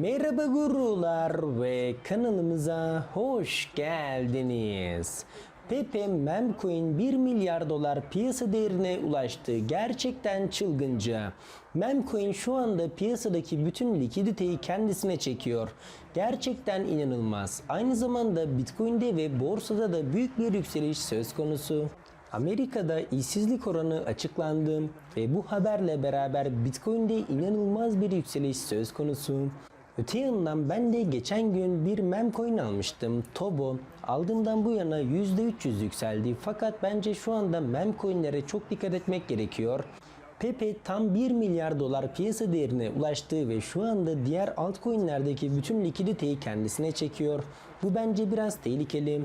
Merhaba gurular ve kanalımıza hoş geldiniz. Pepe Memcoin 1 milyar dolar piyasa değerine ulaştı. Gerçekten çılgınca. Memcoin şu anda piyasadaki bütün likiditeyi kendisine çekiyor. Gerçekten inanılmaz. Aynı zamanda Bitcoin'de ve borsada da büyük bir yükseliş söz konusu. Amerika'da işsizlik oranı açıklandı ve bu haberle beraber Bitcoin'de inanılmaz bir yükseliş söz konusu. Öte yandan ben de geçen gün bir memcoin almıştım. Tobo. Aldığımdan bu yana %300 yükseldi. Fakat bence şu anda memcoinlere çok dikkat etmek gerekiyor. Pepe tam 1 milyar dolar piyasa değerine ulaştı ve şu anda diğer altcoin'lerdeki bütün likiditeyi kendisine çekiyor. Bu bence biraz tehlikeli.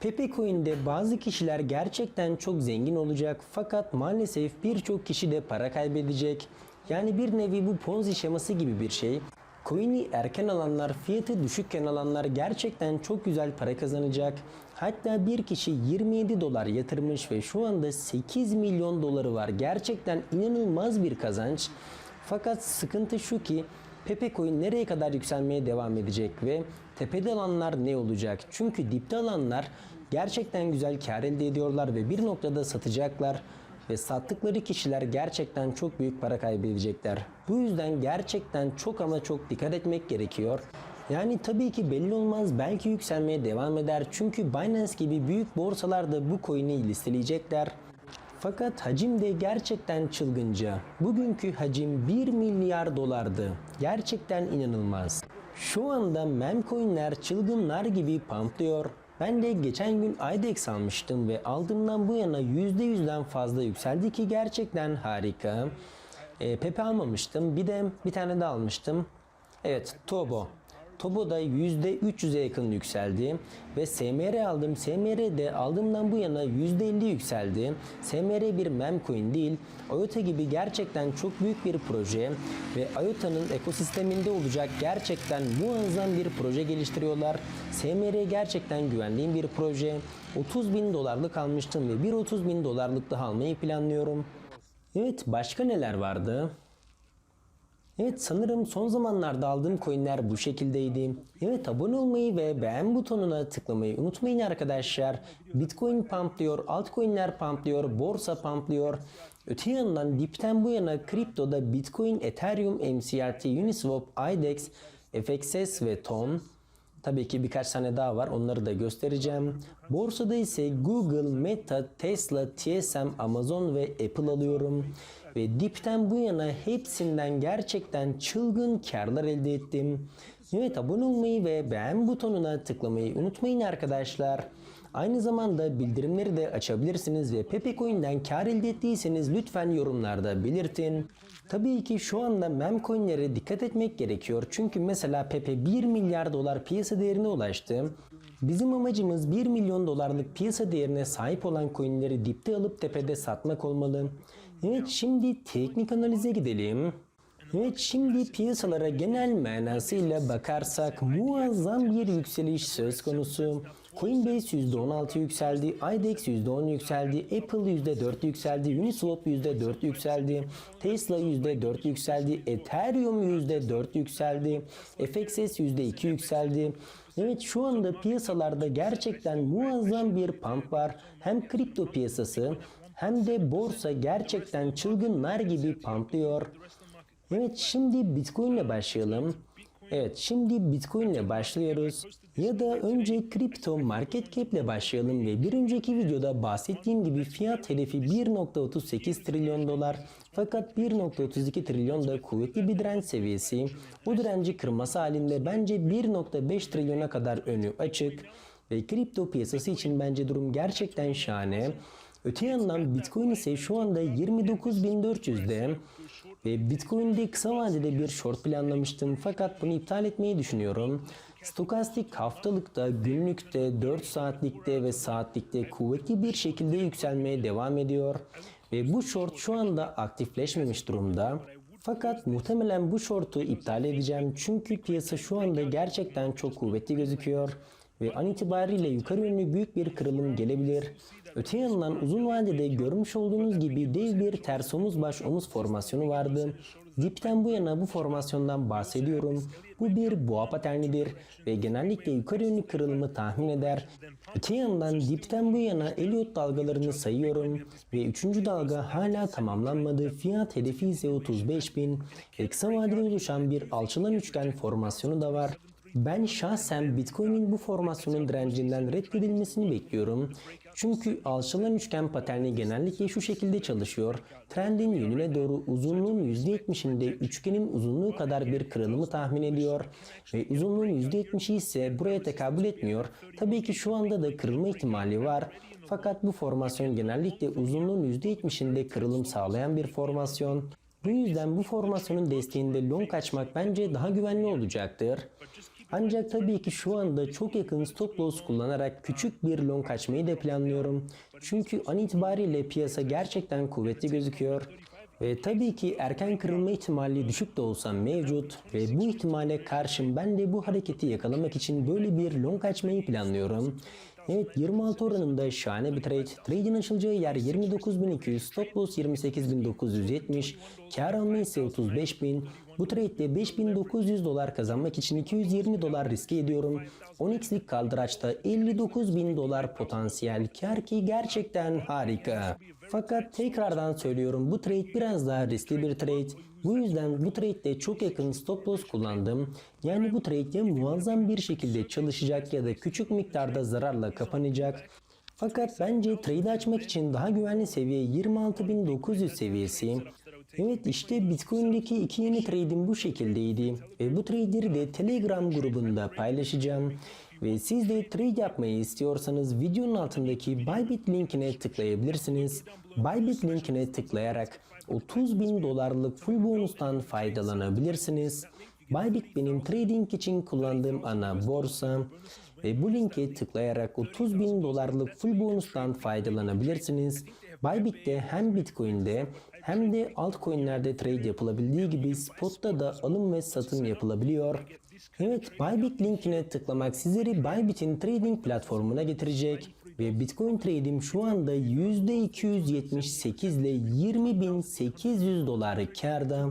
Pepe Coin'de bazı kişiler gerçekten çok zengin olacak fakat maalesef birçok kişi de para kaybedecek. Yani bir nevi bu Ponzi şeması gibi bir şey. Coin'i erken alanlar, fiyatı düşükken alanlar gerçekten çok güzel para kazanacak. Hatta bir kişi 27 dolar yatırmış ve şu anda 8 milyon doları var. Gerçekten inanılmaz bir kazanç. Fakat sıkıntı şu ki Pepe Coin nereye kadar yükselmeye devam edecek ve tepede alanlar ne olacak? Çünkü dipte alanlar gerçekten güzel kar elde ediyorlar ve bir noktada satacaklar ve sattıkları kişiler gerçekten çok büyük para kaybedecekler. Bu yüzden gerçekten çok ama çok dikkat etmek gerekiyor. Yani tabii ki belli olmaz belki yükselmeye devam eder çünkü Binance gibi büyük borsalarda bu coin'i listeleyecekler. Fakat hacim de gerçekten çılgınca. Bugünkü hacim 1 milyar dolardı. Gerçekten inanılmaz. Şu anda memcoinler çılgınlar gibi pumplıyor. Ben de geçen gün IDEX almıştım ve aldığımdan bu yana %100'den fazla yükseldi ki gerçekten harika. E, Pepe almamıştım. Bir de bir tane de almıştım. Evet, Tobo. Tobo da %300'e yakın yükseldi ve SMR aldım. SMR de aldığımdan bu yana %50 yükseldi. SMR bir memcoin değil. IOTA gibi gerçekten çok büyük bir proje ve IOTA'nın ekosisteminde olacak gerçekten muazzam bir proje geliştiriyorlar. SMR gerçekten güvendiğim bir proje. 30 bin dolarlık almıştım ve bir 30 bin dolarlık daha almayı planlıyorum. Evet başka neler vardı? Evet sanırım son zamanlarda aldığım coinler bu şekildeydi. Evet abone olmayı ve beğen butonuna tıklamayı unutmayın arkadaşlar. Bitcoin pumplıyor, altcoinler pumplıyor, borsa pumplıyor. Öte yandan dipten bu yana kriptoda Bitcoin, Ethereum, MCRT, Uniswap, IDEX, FXS ve TON Tabii ki birkaç tane daha var onları da göstereceğim. Borsada ise Google, Meta, Tesla, TSM, Amazon ve Apple alıyorum. Ve dipten bu yana hepsinden gerçekten çılgın karlar elde ettim. Evet abone olmayı ve beğen butonuna tıklamayı unutmayın arkadaşlar. Aynı zamanda bildirimleri de açabilirsiniz ve Pepe Coin'den kar elde ettiyseniz lütfen yorumlarda belirtin. Tabii ki şu anda mem coinlere dikkat etmek gerekiyor. Çünkü mesela Pepe 1 milyar dolar piyasa değerine ulaştı. Bizim amacımız 1 milyon dolarlık piyasa değerine sahip olan coinleri dipte alıp tepede satmak olmalı. Evet şimdi teknik analize gidelim. Evet şimdi piyasalara genel manasıyla bakarsak muazzam bir yükseliş söz konusu. Coinbase %16 yükseldi, IDEX %10 yükseldi, Apple %4 yükseldi, Uniswap %4 yükseldi, Tesla %4 yükseldi, Ethereum %4 yükseldi, FXS %2 yükseldi. Evet şu anda piyasalarda gerçekten muazzam bir pump var. Hem kripto piyasası hem de borsa gerçekten çılgınlar gibi pumplıyor. Evet şimdi Bitcoin ile başlayalım. Evet şimdi Bitcoin ile başlıyoruz. Ya da önce kripto market cap ile başlayalım ve bir önceki videoda bahsettiğim gibi fiyat hedefi 1.38 trilyon dolar. Fakat 1.32 trilyon da kuvvetli bir direnç seviyesi. Bu direnci kırması halinde bence 1.5 trilyona kadar önü açık. Ve kripto piyasası için bence durum gerçekten şahane. Öte yandan Bitcoin ise şu anda 29.400'de ve Bitcoin'de kısa vadede bir short planlamıştım fakat bunu iptal etmeyi düşünüyorum. Stokastik haftalıkta, günlükte, 4 saatlikte ve saatlikte kuvvetli bir şekilde yükselmeye devam ediyor. Ve bu short şu anda aktifleşmemiş durumda. Fakat muhtemelen bu short'u iptal edeceğim çünkü piyasa şu anda gerçekten çok kuvvetli gözüküyor. ve an itibariyle yukarı yönlü büyük bir kırılım gelebilir. Öte yandan uzun vadede görmüş olduğunuz gibi dev bir ters omuz baş omuz formasyonu vardı. Dipten bu yana bu formasyondan bahsediyorum. Bu bir boğa paternidir ve genellikle yukarı yönlü kırılımı tahmin eder. Öte yandan dipten bu yana Elliot dalgalarını sayıyorum ve üçüncü dalga hala tamamlanmadı. Fiyat hedefi ise 35.000 ve kısa vadede oluşan bir alçalan üçgen formasyonu da var. Ben şahsen Bitcoin'in bu formasyonun direncinden reddedilmesini bekliyorum. Çünkü alçalan üçgen paterni genellikle şu şekilde çalışıyor. Trendin yönüne doğru uzunluğun %70'inde üçgenin uzunluğu kadar bir kırılımı tahmin ediyor. Ve uzunluğun %70'i ise buraya tekabül etmiyor. Tabii ki şu anda da kırılma ihtimali var. Fakat bu formasyon genellikle uzunluğun %70'inde kırılım sağlayan bir formasyon. Bu yüzden bu formasyonun desteğinde long açmak bence daha güvenli olacaktır. Ancak tabii ki şu anda çok yakın stop loss kullanarak küçük bir long açmayı da planlıyorum. Çünkü an itibariyle piyasa gerçekten kuvvetli gözüküyor. Ve tabii ki erken kırılma ihtimali düşük de olsa mevcut ve bu ihtimale karşın ben de bu hareketi yakalamak için böyle bir long açmayı planlıyorum. Evet 26 oranında şahane bir trade. Trade'in açılacağı yer 29.200, stop loss 28.970, kar alma ise 35.000. Bu trade'de 5900 dolar kazanmak için 220 dolar riske ediyorum. 10x'lik kaldıraçta 59.000 dolar potansiyel kar ki gerçekten harika. Fakat tekrardan söylüyorum bu trade biraz daha riskli bir trade. Bu yüzden bu trade'de çok yakın stop loss kullandım. Yani bu trade muazzam bir şekilde çalışacak ya da küçük miktarda zararla kapanacak. Fakat bence trade açmak için daha güvenli seviye 26.900 seviyesi. Evet işte Bitcoin'deki iki yeni trade'im bu şekildeydi. Ve bu trade'leri de Telegram grubunda paylaşacağım. Ve siz de trade yapmayı istiyorsanız videonun altındaki Bybit linkine tıklayabilirsiniz. Bybit linkine tıklayarak 30 bin dolarlık full bonustan faydalanabilirsiniz. Bybit benim trading için kullandığım ana borsa ve bu linke tıklayarak 30 bin dolarlık full bonustan faydalanabilirsiniz. Bybit'te hem Bitcoin'de hem de altcoin'lerde trade yapılabildiği gibi spotta da alım ve satım yapılabiliyor. Evet Bybit linkine tıklamak sizleri Bybit'in trading platformuna getirecek ve Bitcoin trade'im şu anda %278 ile 20.800 dolar karda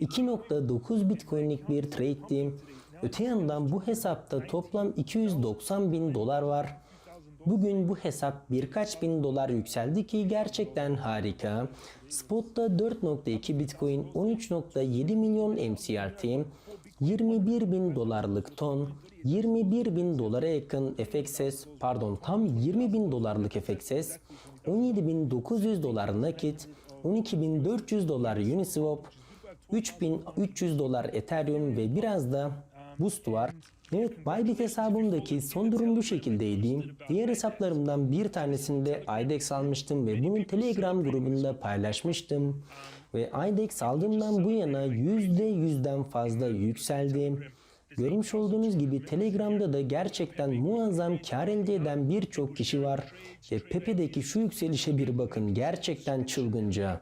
2.9 Bitcoin'lik bir trade'di. Öte yandan bu hesapta toplam 290 bin dolar var. Bugün bu hesap birkaç bin dolar yükseldi ki gerçekten harika. Spot'ta 4.2 Bitcoin, 13.7 milyon MCRT, 21 bin dolarlık ton, 21 bin dolara yakın FXS, pardon tam 20 bin dolarlık FXS, 17.900 dolar nakit, 12.400 dolar Uniswap, 3300 dolar Ethereum ve biraz da Boost var. Evet Bybit hesabımdaki son durum bu şekildeydi. Diğer hesaplarımdan bir tanesinde IDEX almıştım ve bunun Telegram grubunda paylaşmıştım. Ve IDEX aldığımdan bu yana %100'den fazla yükseldi. Görmüş olduğunuz gibi Telegram'da da gerçekten muazzam kar elde eden birçok kişi var. Ve Pepe'deki şu yükselişe bir bakın gerçekten çılgınca.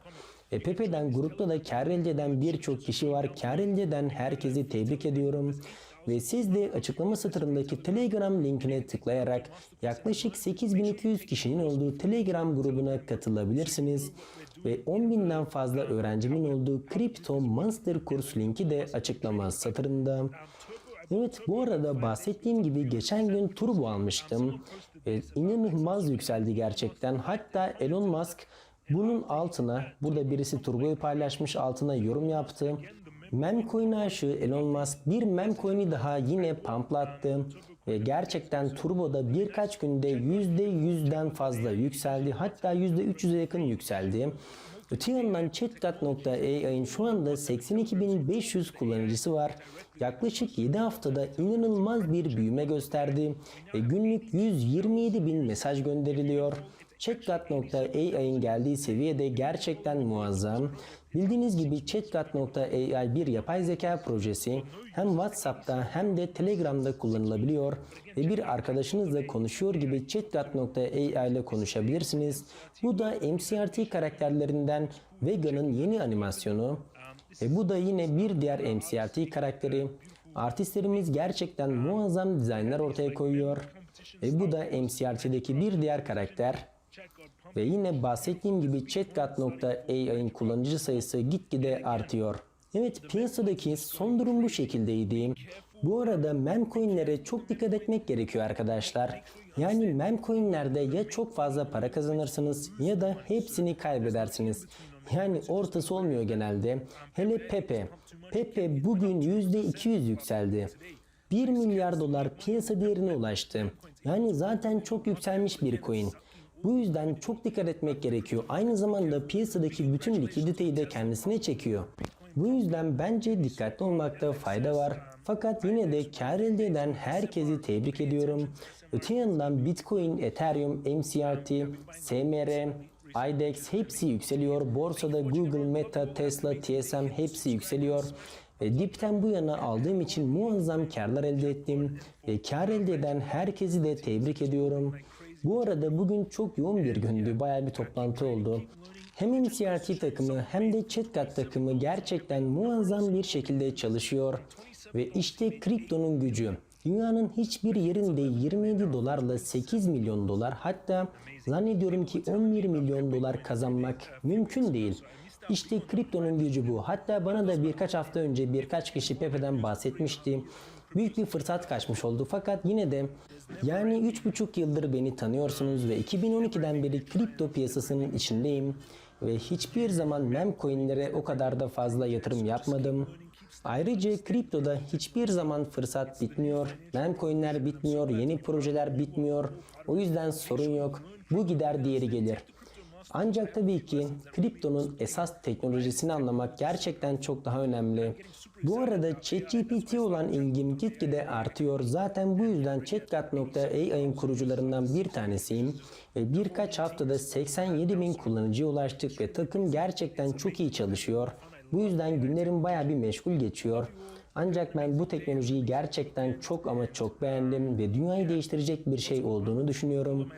Ve Pepe'den grupta da kar elde eden birçok kişi var. Kar elde eden herkesi tebrik ediyorum. Ve siz de açıklama satırındaki Telegram linkine tıklayarak yaklaşık 8200 kişinin olduğu Telegram grubuna katılabilirsiniz. Ve 10.000'den fazla öğrencimin olduğu Crypto Monster kurs linki de açıklama satırında. Evet bu arada bahsettiğim gibi geçen gün turbo almıştım. Ve inanılmaz yükseldi gerçekten. Hatta Elon Musk bunun altına burada birisi turboyu paylaşmış altına yorum yaptı. Memcoin aşığı Elon Musk bir memcoin'i daha yine pamplattı ve gerçekten turboda birkaç günde %100'den fazla yükseldi hatta %300'e yakın yükseldi. Öte yandan ChatGat.ai'nin şu anda 82.500 kullanıcısı var. Yaklaşık 7 haftada inanılmaz bir büyüme gösterdi ve günlük 127.000 mesaj gönderiliyor. ChatGat.ai'nin geldiği seviyede gerçekten muazzam. Bildiğiniz gibi ChatGat.ai bir yapay zeka projesi hem WhatsApp'ta hem de Telegram'da kullanılabiliyor ve bir arkadaşınızla konuşuyor gibi ChatGat.ai ile konuşabilirsiniz. Bu da MCRT karakterlerinden Vega'nın yeni animasyonu ve bu da yine bir diğer MCRT karakteri. Artistlerimiz gerçekten muazzam dizaynlar ortaya koyuyor. Ve bu da MCRT'deki bir diğer karakter. Ve yine bahsettiğim gibi ChatGat.ai'nin kullanıcı sayısı gitgide artıyor. Evet piyasadaki son durum bu şekildeydi. Bu arada mem coinlere çok dikkat etmek gerekiyor arkadaşlar. Yani mem coinlerde ya çok fazla para kazanırsınız ya da hepsini kaybedersiniz. Yani ortası olmuyor genelde. Hele Pepe. Pepe bugün %200 yükseldi. 1 milyar dolar piyasa değerine ulaştı. Yani zaten çok yükselmiş bir coin. Bu yüzden çok dikkat etmek gerekiyor. Aynı zamanda piyasadaki bütün likiditeyi de kendisine çekiyor. Bu yüzden bence dikkatli olmakta fayda var. Fakat yine de kar elde eden herkesi tebrik ediyorum. Öte yandan Bitcoin, Ethereum, MCRT, SMR, IDEX hepsi yükseliyor. Borsada Google, Meta, Tesla, TSM hepsi yükseliyor. Ve dipten bu yana aldığım için muazzam karlar elde ettim. Ve kar elde eden herkesi de tebrik ediyorum. Bu arada bugün çok yoğun bir gündü. Bayağı bir toplantı oldu. Hem MCRT takımı hem de ChatGat takımı gerçekten muazzam bir şekilde çalışıyor. Ve işte kriptonun gücü. Dünyanın hiçbir yerinde 27 dolarla 8 milyon dolar hatta zannediyorum ki 11 milyon dolar kazanmak mümkün değil. İşte kriptonun gücü bu. Hatta bana da birkaç hafta önce birkaç kişi Pepe'den bahsetmişti. Büyük bir fırsat kaçmış oldu fakat yine de yani 3,5 yıldır beni tanıyorsunuz ve 2012'den beri kripto piyasasının içindeyim ve hiçbir zaman mem coinlere o kadar da fazla yatırım yapmadım. Ayrıca kriptoda hiçbir zaman fırsat bitmiyor, mem coinler bitmiyor, yeni projeler bitmiyor. O yüzden sorun yok. Bu gider diğeri gelir. Ancak tabii ki kriptonun esas teknolojisini anlamak gerçekten çok daha önemli. Bu arada ChatGPT olan ilgim gitgide artıyor. Zaten bu yüzden ChatGat.ai'nin kurucularından bir tanesiyim. Ve birkaç haftada 87 bin kullanıcıya ulaştık ve takım gerçekten çok iyi çalışıyor. Bu yüzden günlerim baya bir meşgul geçiyor. Ancak ben bu teknolojiyi gerçekten çok ama çok beğendim ve dünyayı değiştirecek bir şey olduğunu düşünüyorum.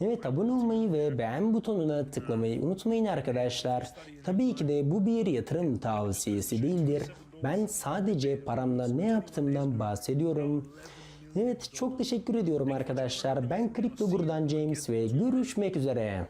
Evet abone olmayı ve beğen butonuna tıklamayı unutmayın arkadaşlar. Tabii ki de bu bir yatırım tavsiyesi değildir. Ben sadece paramla ne yaptığımdan bahsediyorum. Evet çok teşekkür ediyorum arkadaşlar. Ben Kripto Gur'dan James ve görüşmek üzere.